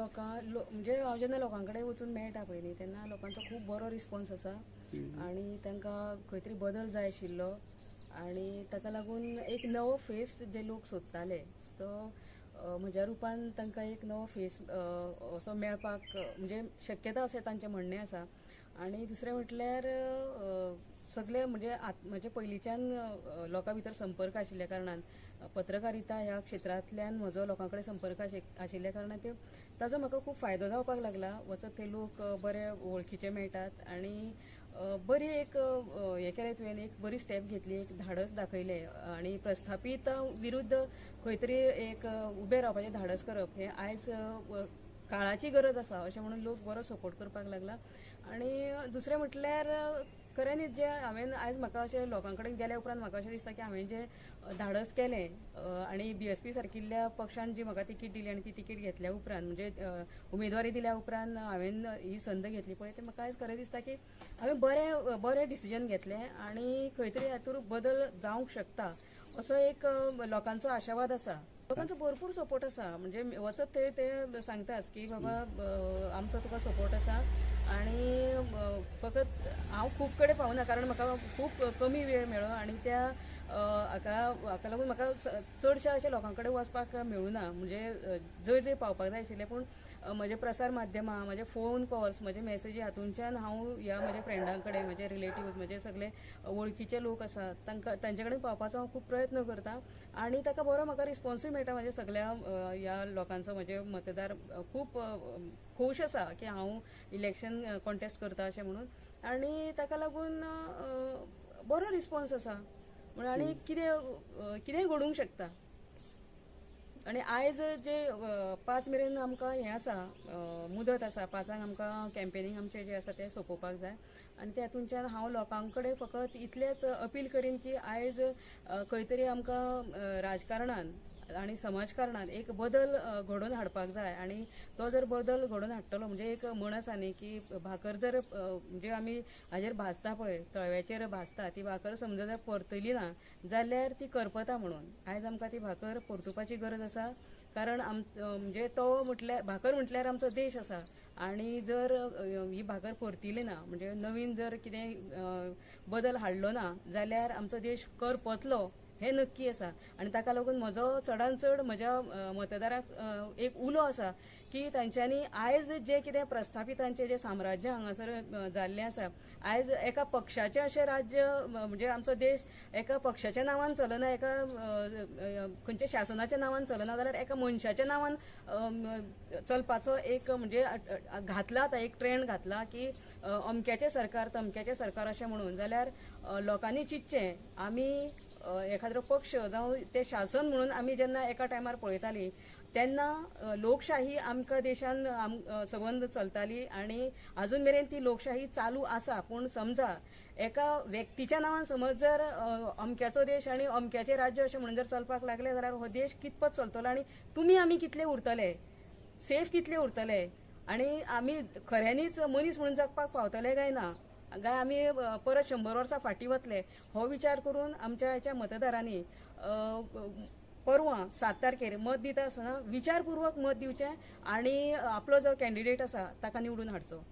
लोकां लो- म्हणजे हांव जेन्ना लोकां कडेन वचून मेळटा पळय न्ही तेन्ना लोकांचो खूब बरो रिस्पॉन्स आसा आनी तांकां खंय तरी बदल जाय आशिल्लो आनी ताका लागून एक नवो फेस जे लोक सोदताले तो म्हज्या रुपान तांकां एक नवो फेस असो मेळपाक म्हणजे शक्यता अशें तांचें म्हणणें आसा आनी दुसरें म्हटल्यार सगळे म्हणजे आत- म्हणजे पयलींच्यान लोकां भितर संपर्क आशिल्ल्या कारणान पत्रकारिता ह्या क्षेत्रांतल्यान म्हजो लोकां कडेन संपर्क आशिल्ल्या कारणान ते ताजो म्हाका खूब फायदो जावपाक लागला. वचत थंय लोक बरे वळखीचे मेळटात आनी बरी एक हें केलें तुवें एक बरी स्टेप घेतली एक धाडस दाखयलें आनी प्रस्थापीत विरुद्ध खंय तरी एक उबें रावपाचें धाडस करप हें आयज काळाची गरज आसा अशें म्हणून लोक बरो सपोर्ट करपाक लागला. आनी दुसरें म्हटल्यार अ, न्ही जे हांवें आयज म्हाका अशें लोकां कडेन गेल्या उपरांत म्हाका अशें दिसता की हांवें जें धाडस केलें आनी बी एस पी सारकिल्ल्या पक्षान जी म्हाका तिकीट दिली आनी ती तिकीट घेतल्या उपरांत म्हणजे उमेदवारी दिल्या उपरांत हांवें ही संद घेतली. पळय ते म्हाका आयज खरें दिसता की हांवें बरें बरें डिसिजन घेतलें आनी खंय तरी हातूंत बदल जावंक शकता असो एक लोकांचो आशावाद आसा लोकांचो भरपूर सपोर्ट आसा म्हणजे वचत ते ते सांगतात की बाबा आमचो तुका सपोर्ट आसा आनी फकत हांव खूब कडेन पावना कारण म्हाका खूब कमी वेळ मेळ्ळो आनी त्या हाका हाका लागून म्हाका चडशा अशें लोकां कडेन वचपाक मेळूना. म्हणजे जंय जंय पावपाक जाय आशिल्लें पूण म्हजे प्रसार माध्यमां म्हजे फोन कॉल्स म्हजे मेसेजी हातूंच्यान हांव ह्या म्हज्या फ्रेंडां कडेन म्हजे रिलेटिव्ह म्हजे सगळे वळखीचे लोक आसात तांकां तांचे कडेन पावपाचो हांव खूब प्रयत्न करतां. आनी ताका बरो म्हाका रिस्पॉन्सूय मेळटा म्हज्या सगळ्या ह्या लोकांचो म्हजे मतदार खूब खोश आसा की हांव इलेक्शन कॉन्टेस्ट करता अशें म्हणून. आनी ताका लागून बरो रिस्पॉन्स आसा म्हण आनी कितें कितेंय घडूंक शकता. आनी आयज जे पांच मेरेन आमकां हें आसा मुदत आसा पांचांक आमकां कॅम्पेनींग आमचें जें आसा तें सोंपोवपाक जाय. आनी तेतूनच्यान हांव लोकां कडेन फकत इतलेंच अपील करीन की आयज खंय तरी आमकां राजकारणान आनी समाजकारणात एक बदल घडोवन हाडपाक जाय. आनी तो जर बदल घडोवन हाडटलो म्हणजे एक म्हण आसा न्ही की भाकर जर म्हणजे आमी हाजेर भाजता पळय तळव्याचेर भाजता ती भाकर समजा जर परतली ना जाल्यार ती करपता म्हणून. आयज आमकां ती भाकर परतुपाची गरज आसा कारण आम म्हणजे तो म्हटल्यार भाकर म्हटल्यार आमचो देश आसा. आनी जर ही भाकर परतिली ना म्हणजे नवीन जर कितें बदल हाडलो ना जाल्यार आमचो देश करपतलो हें नक्की आसा आनी ताका लागून म्हजो चडांत चड म्हज्या मतदाराक एक उलो आसा की तांच्यांनी आयज जे कितें प्रस्थापितांचें जें साम्राज्य हांगासर जाल्लें आसा आयज एका पक्षाचें अशें राज्य म्हणजे आमचो देश एका पक्षाच्या नांवान चलना एका खंयच्या म्हणजे शासनाच्या नांवान चलना जाल्यार एका मनशाच्या नांवान चलपाचो एक म्हणजे घातला आतां एक ट्रेंड घातला की अमक्याचें सरकार तमक्याचें सरकार अशें म्हणून जाल्यार लोकांनी चिंतचें आमी एखादो पक्ष जावं तें शासन म्हणून आमी जेन्ना एका टायमार पळयतालीं तेन्ना लोकशाही लोकशाही आमकां देशान आम अ, चलताली आनी अजून मेरेन ती लोकशाही चालू आसा पूण समजा एका व्यक्तीच्या नांवान समज जर अमक्याचो देश आनी अमक्याचें राज्य अशें म्हणून जर चलपाक लागलें जाल्यार हो देश कितपत चलतलो आनी तुमी आमी कितले उरतले? सेफ कितले उरतले? आनी आमी खऱ्यांनीच मनीस म्हणून जगपाक पावतले काय ना? काय आमी परत शंबर वर्सां फाटीं वतले? हो विचार करून आमच्या ह्याच्या मतदारांनी परवां सात तारखेर मत दिता आसतना विचारपूर्वक मत दिवचें आनी आपलो जो कॅन्डिडेट आसा ताका निवडून हाडचो.